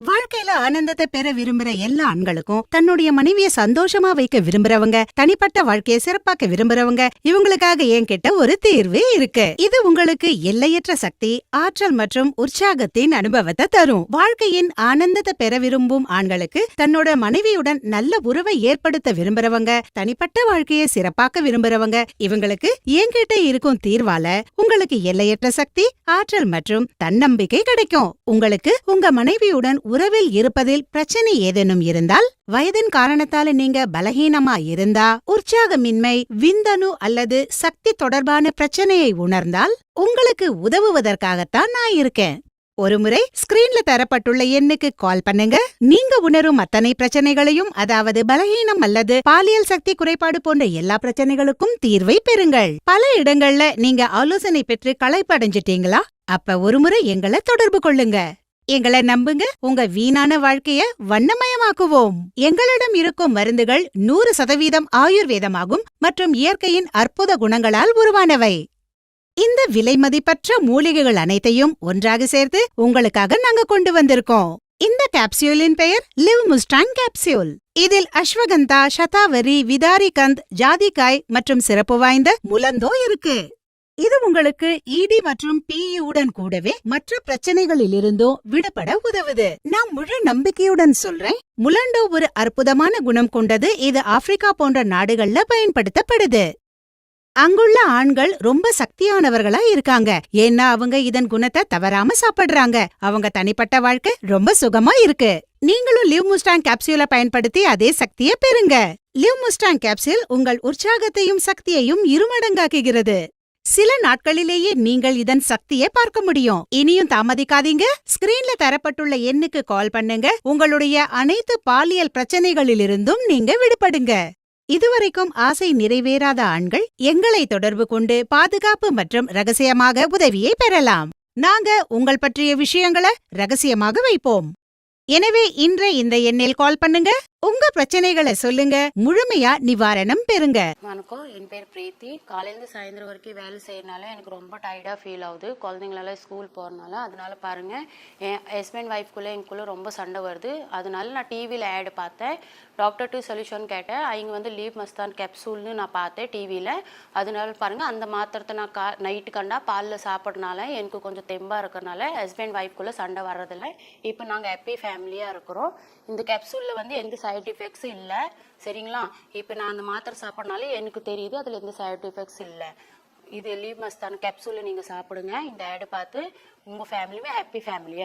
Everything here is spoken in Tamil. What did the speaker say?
வாழ்க்கையில ஆனந்தத்தை பெற விரும்புற எல்லா ஆண்களுக்கும் தன்னுடைய மனைவியை சந்தோஷமா வைக்க விரும்புறவங்க தனிப்பட்ட வாழ்க்கையை சிறப்பாக்க விரும்புறவங்க இவங்களுக்காக என்கிட்ட ஒரு தீர்வு இருக்கு. இது உங்களுக்கு எல்லையற்ற சக்தி ஆற்றல் மற்றும் உற்சாகத்தின் அனுபவத்தை தரும். வாழ்க்கையின் ஆனந்தத்தை பெற விரும்பும் ஆண்களுக்கு தன்னோட மனைவியுடன் நல்ல உறவை ஏற்படுத்த விரும்புறவங்க தனிப்பட்ட வாழ்க்கையை சிறப்பாக்க விரும்புறவங்க இவங்களுக்கு என்கிட்ட இருக்கும் தீர்வால உங்களுக்கு எல்லையற்ற சக்தி ஆற்றல் மற்றும் தன்னம்பிக்கை கிடைக்கும். உங்களுக்கு உங்க மனைவியுடன் உறவில் இருப்பதில் பிரச்சனை ஏதேனும் இருந்தால் வயதின் காரணத்தால நீங்க பலகீனமா இருந்தா உற்சாகமின்மை விந்தணு அல்லது சக்தி தொடர்பான பிரச்சனையை உணர்ந்தால் உங்களுக்கு உதவுவதற்காகத்தான் நான் இருக்கேன். ஒருமுறை ஸ்கிரீன்ல தரப்பட்டுள்ள எண்ணுக்கு கால் பண்ணுங்க. நீங்க உணரும் அத்தனை பிரச்சனைகளையும் அதாவது பலகீனம் அல்லது பாலியல் சக்தி குறைபாடு போன்ற எல்லா பிரச்சனைகளுக்கும் தீர்வை பெறுங்கள். பல இடங்கள்ல நீங்க ஆலோசனை பெற்று களைப்படைஞ்சிட்டீங்களா? அப்ப ஒருமுறை எங்களை தொடர்பு கொள்ளுங்க. எங்களை நம்புங்க. உங்க வீணான வாழ்க்கைய வண்ணமயமாக்குவோம். எங்களிடம் இருக்கும் மருந்துகள் நூறு சதவீதம் ஆயுர்வேதமாகும் மற்றும் இயற்கையின் அற்புத குணங்களால் உருவானவை. இந்த விலைமதிப்பற்ற மூலிகைகள் அனைத்தையும் ஒன்றாக சேர்த்து உங்களுக்காக நாங்க கொண்டு வந்திருக்கோம். இந்த கேப்சியூலின் பெயர் லிவ் முஸ்டாங் கேப்சியூல் இதில் அஸ்வகந்தா சதாவரி விதாரிகந்த் ஜாதிகாய் மற்றும் சிறப்பு வாய்ந்த முலந்தோ இருக்கு. இது உங்களுக்கு இடி மற்றும் பிஇ கூடவே மற்ற பிரச்சனைகளிலிருந்தோ விடுபட உதவுது. நான் முழு நம்பிக்கையுடன் சொல்றேன். முலண்டோ ஒரு அற்புதமான குணம் கொண்டது. இது ஆப்பிரிக்கா போன்ற நாடுகள்ல பயன்படுத்தப்படுது. அங்குள்ள ஆண்கள் ரொம்ப சக்தியானவர்களா இருக்காங்க. ஏன்னா அவங்க இதன் குணத்தை தவறாம சாப்பிடுறாங்க. அவங்க தனிப்பட்ட வாழ்க்கை ரொம்ப சுகமா இருக்கு. நீங்களும் லிவ் முஸ்டாங் கேப்சியூல பயன்படுத்தி அதே சக்தியை பெறுங்க. லிவ் முஸ்டாங் கேப்சியூல் உங்கள் உற்சாகத்தையும் சக்தியையும் இருமடங்காக்குகிறது. சில நாட்களிலேயே நீங்கள் இதன் சக்தியை பார்க்க முடியும். இனியும் தாமதிக்காதீங்க. ஸ்கிரீன்ல தரப்பட்டுள்ள எண்ணுக்கு கால் பண்ணுங்க. உங்களுடைய அனைத்து பாலியல் பிரச்சனைகளிலிருந்தும் நீங்க விடுபடுங்க. இதுவரைக்கும் ஆசை நிறைவேறாத ஆண்கள் எங்களை தொடர்பு கொண்டு பாதுகாப்பு மற்றும் ரகசியமாக உதவியை பெறலாம். நாங்க உங்கள் பற்றிய விஷயங்களை ரகசியமாக வைப்போம். எனவே இன்றை இந்த எண்ணில் கால் பண்ணுங்க. உங்க பிரச்சனைகளை சொல்லுங்க. முழுமையா நிவாரணம் பெறுங்க. வணக்கம். என் பேர் பிரீத்தி. காலையிலேருந்து சாயந்தரம் வரைக்கும் வேலை செய்யறனால எனக்கு ரொம்ப டயர்டாக ஃபீல் ஆகுது. குழந்தைங்களெல்லாம் ஸ்கூல் போகிறனால அதனால பாருங்கள் என் ஹஸ்பண்ட் ஒய்ஃப்குள்ளே எங்களுக்குள்ளே ரொம்ப சண்டை வருது. அதனால நான் டிவியில் ஆட் பார்த்தேன். டாக்டர் டு சொல்யூஷன் கேட்டேன். அவங்க வந்து லீவ் மஸ்தான் கேப்சூல்னு நான் பார்த்தேன் டிவியில் அதனால பாருங்கள் அந்த மாத்திரத்தை நான் கா நைட்டு கண்டா பாலில் சாப்பிட்றனால எனக்கு கொஞ்சம் தெம்பாக இருக்கிறனால ஹஸ்பண்ட் ஒய்ஃப்குள்ளே சண்டை வர்றதில்ல. இப்போ நாங்கள் ஹாப்பி ஃபேமிலியாக இருக்கிறோம். இந்த கேப்சூலில் வந்து எந்த சைட் எஃபெக்ட்ஸ் இல்லை. சரிங்களா? இப்போ நான் அந்த மாத்திரை சாப்பிட்றனால எனக்கு தெரியுது அதில் எந்த சைடு எஃபெக்ட்ஸ் இல்லை. இது லீவ் மஸ்தான கேப்சூலை நீங்கள் சாப்பிடுங்க. இந்த ஆடு பார்த்து உங்கள் ஃபேமிலியுமே ஹாப்பி ஃபேமிலியாக